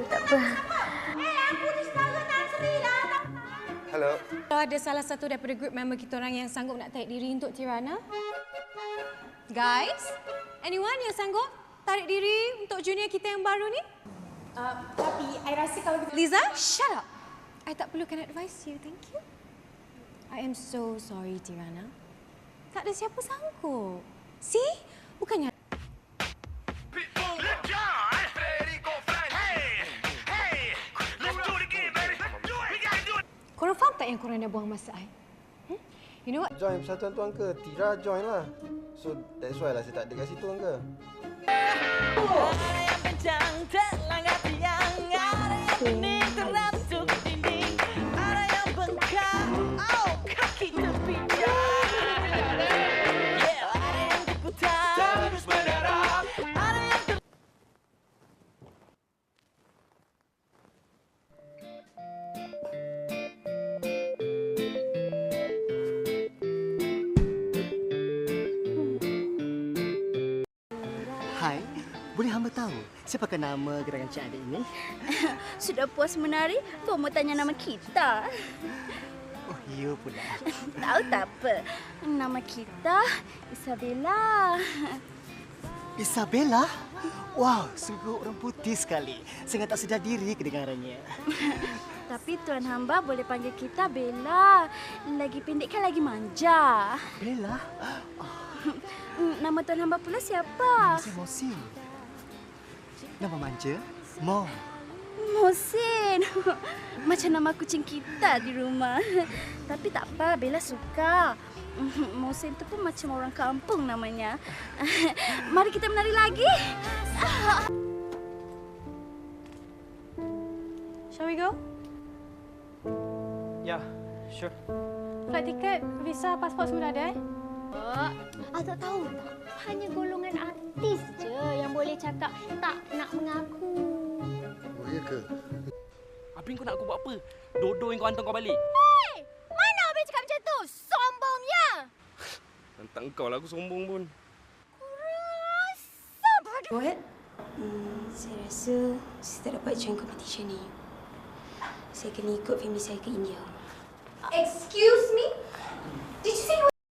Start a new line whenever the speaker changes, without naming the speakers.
Ah, tak apa.
Hello.
Kalau ada salah satu daripada group member kita orang yang sanggup nak tarik diri untuk Tirana. Guys, anyone yang sanggup tarik diri untuk junior kita yang baru ni?
Uh, tapi I rasa kalau kita
Liza, shut up. I tak perlukan advice you, thank you. I am so sorry, Tirana. Tak ada siapa sanggup. See? Tak yang korang dah buang masa I? Hmm? You know what?
Join persatuan tu Angka. Tira join lah. So that's why lah saya tak ada kat situ Angka.
Hai, boleh hamba tahu siapakah nama gerakan Cik Adik ini?
Sudah puas menari, kau mau tanya nama kita?
Oh, ya pula.
Tahu tak apa. Nama kita Isabella.
Isabella? Wow, sungguh orang putih sekali. Sangat tak sedar diri kedengarannya.
Tapi Tuan Hamba boleh panggil kita Bella. Lagi pendek kan lagi manja.
Bella?
Hmm, Nama Tuan Hamba pula siapa?
Saya Mosin. Nama manja? Mo.
Mosin. Macam nama kucing kita di rumah. Tapi tak apa, Bella suka. Mosin tu pun macam orang kampung namanya. Mari kita menari lagi.
Shall we go?
Ya, sure.
Flight ticket, visa, pasport semua dah ada eh?
Oh, tak tahu tak? Hanya golongan artis je yang boleh cakap tak nak mengaku.
Oh, ya ke?
Abang kau nak aku buat apa? Dodo yang kau hantar kau balik.
Hei! Mana Abang cakap macam tu? Sombongnya!
Tentang kau lah aku sombong pun.
Go ahead. Hmm, saya rasa saya tak dapat join competition ni. Saya kena ikut family saya ke India.
Excuse me?